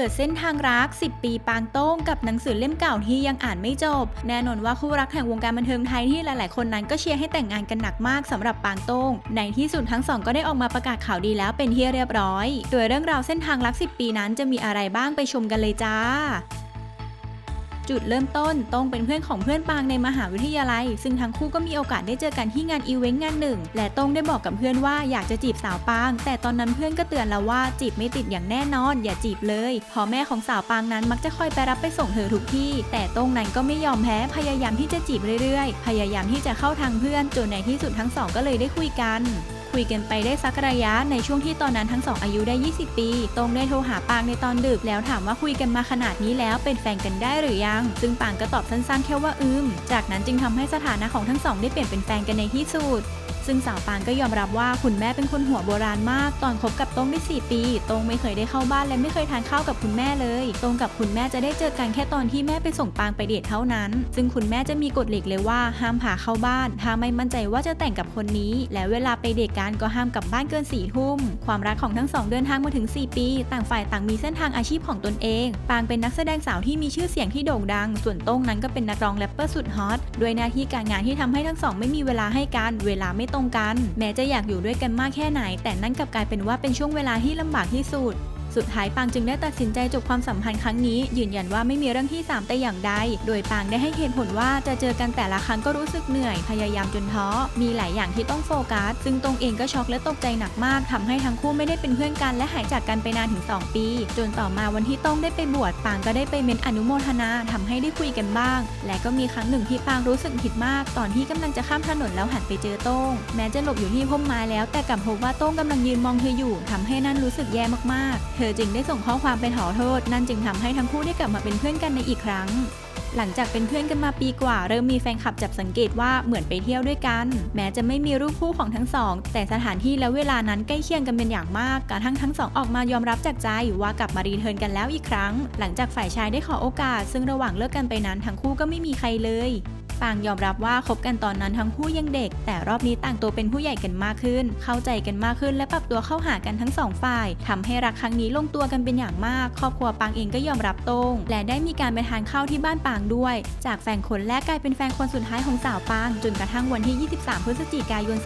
ปิดเส้นทางรัก 10 ปีปางโต้งกับหนังสือเล่มเก่าที่ยังอ่านไม่จบ แน่นอนว่าคู่รักแห่งวงการบันเทิงไทยที่หลาย ๆ คนนั้นก็เชียร์ให้แต่งงานกันหนักมากสำหรับปางโต้ง ในที่สุดทั้งสองก็ได้ออกมาประกาศข่าวดีแล้วเป็นที่เรียบร้อย โดยเรื่องราวเส้นทางรัก 10 ปีนั้นจะมีอะไรบ้างไปชมกันเลยจ้า จุดเริ่มต้นโต้งเป็นเพื่อนของเพื่อนปางในมหาวิทยาลัย ซึ่งทั้งคู่ก็มีโอกาสได้เจอกันที่งานอีเวนต์งานหนึ่ง และโต้งได้บอกกับเพื่อนว่าอยากจะจีบสาวปาง แต่ตอนนั้นเพื่อนก็เตือนแล้วว่าจีบไม่ติดอย่างแน่นอน อย่าจีบเลยเพอแม่ของสาวปางนั้นมักจะคอยไปรับไปส่งเธอทุกที่ แต่โต้งนั้นก็ไม่ยอมแพ้พยายามที่จะจีบเรื่อยๆ พยายามที่จะเข้าทางเพื่อนจนในที่สุดทั้งสองก็เลยได้คุยกัน คุยกันไปได้สักระยะในช่วงที่ตอนนั้นทั้งสองอายุได้ 20 ปี ตรงได้โทรหาปางในตอนดึก แล้วถามว่าคุยกันมาขนาดนี้แล้วเป็นแฟนกันได้หรือยัง ซึ่งปางก็ตอบสั้นๆ แค่ว่าอืม จากนั้นจึงทำให้สถานะของทั้งสองได้เปลี่ยนเป็นแฟนกันในที่สุด ซึ่งสาวปางก็ยอมรับว่าคุณแม่เป็นคนหัวโบราณมาก ตอนคบกับตรงได้ 4 ปีตรงไม่เคยได้เข้าบ้านและไม่เคยทานข้าวกับคุณแม่เลยตรงกับคุณแม่จะได้เจอกันแค่ตอนที่แม่ไปส่งปางไปเดทเท่านั้น ซึ่งคุณแม่จะมีกฎเหล็กเลยว่าห้ามพาเข้าบ้าน ถ้าไม่มั่นใจว่าจะแต่งกับคนนี้ และเวลาไปเดทกันก็ห้ามกลับบ้านเกิน4ี่ทุ่ม ความรักของทั้งสองเดินทางมาถึง 4 ปี ต่างฝ่ายต่างมีเส้นทางอาชีพของตนเอง ปางเป็นนักแสดงสาวที่มีชื่อเสียงที่โด่งดัง ส่วนต้งนั้นก็เป็นนักร้องแรปเปอร์สุดฮอต ด้วยหน้าที่การงานที่ทำให้ทั้งสองไม่มีเวลาให้กัน เวลาไม่ตรงกัน แม้จะอยากอยู่ด้วยกันมากแค่ไหน แต่นั่นกลับกลายเป็นว่าเป็นช่วงเวลาที่ลำบากที่สุด สุดท้ายปางจึงได้ตัดสินใจจบความสัมพันธ์ครั้งนี้ ยืนยันว่าไม่มีเรื่องที่ 3 แต่อย่างใด โดยปางได้ให้เหตุผลว่าจะเจอกันแต่ละครั้งก็รู้สึกเหนื่อย พยายามจนท้อ มีหลายอย่างที่ต้องโฟกัส ซึ่งตรงเองก็ช็อกและตกใจหนักมากทำให้ทั้งคู่ไม่ได้เป็นเพื่อนกันและหายจากกันไปนานถึง 2 ปี จนต่อมาวันที่ต้องได้ไปบวชปางก็ได้ไปเม้นอนุโมทนาทำให้ได้คุยกันบ้าง และก็มีครั้งหนึ่งที่ปางรู้สึกผิดมาก ตอนที่กำลังจะข้ามถนนแล้วหันไปเจอโต้งแม้จะหลบอยู่ที่พุ่มไม้แล้ว แต่กลับพบว่าโต้งกำลังยืนมองเธออยู่ทำให้นั่นรู้สึกแย่มากๆธอจึงได้ส่งข้อความไปขอโทษ นั่นจึงทำให้ทั้งคู่ได้กลับมาเป็นเพื่อนกันในอีกครั้ง หลังจากเป็นเพื่อนกันมาปีกว่า เริ่มมีแฟนคลับจับสังเกตว่าเหมือนไปเที่ยวด้วยกัน แม้จะไม่มีรูปคู่ของทั้งสอง แต่สถานที่และเวลานั้นใกล้เคียงกันเป็นอย่างมากกระทั่งทั้งสองออกมายอมรับจากใจว่ากลับมารีเทิร์นกันแล้วอีกครั้ง หลังจากฝ่ายชายได้ขอโอกาส ซึ่งระหว่างเลิกกันไปนั้นทั้งคู่ก็ไม่มีใครเลย ปางยอมรับว่าคบกันตอนนั้นทั้งคู่ยังเด็ก แต่รอบนี้ต่างตัวเป็นผู้ใหญ่กันมากขึ้น เข้าใจกันมากขึ้นและปรับตัวเข้าหากันทั้งสองฝ่ายทำให้รักครั้งนี้ลงตัวกันเป็นอย่างมาก ครอบครัวปางเองก็ยอมรับตรง และได้มีการไปทานข้าวที่บ้านปางด้วย จากแฟนคนแรกกลายเป็นแฟนคนสุดท้ายของสาวปาง จนกระทั่งวันที่ 23 พฤศจิกายน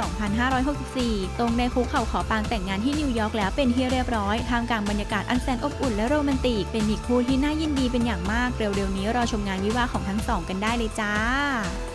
2564 ตรงได้คุกเข่าขอปางแต่งงานที่นิวยอร์กแล้วเป็นที่เรียบร้อยท่ามกลางบรรยากาศอันแสนอบอุ่นและโรแมนติก เป็นอีกคู่ที่น่ายินดีเป็นอย่างมาก เร็วๆนี้รอชมงานวิวาของทั้งสองกันได้เลยจ้าค่ะ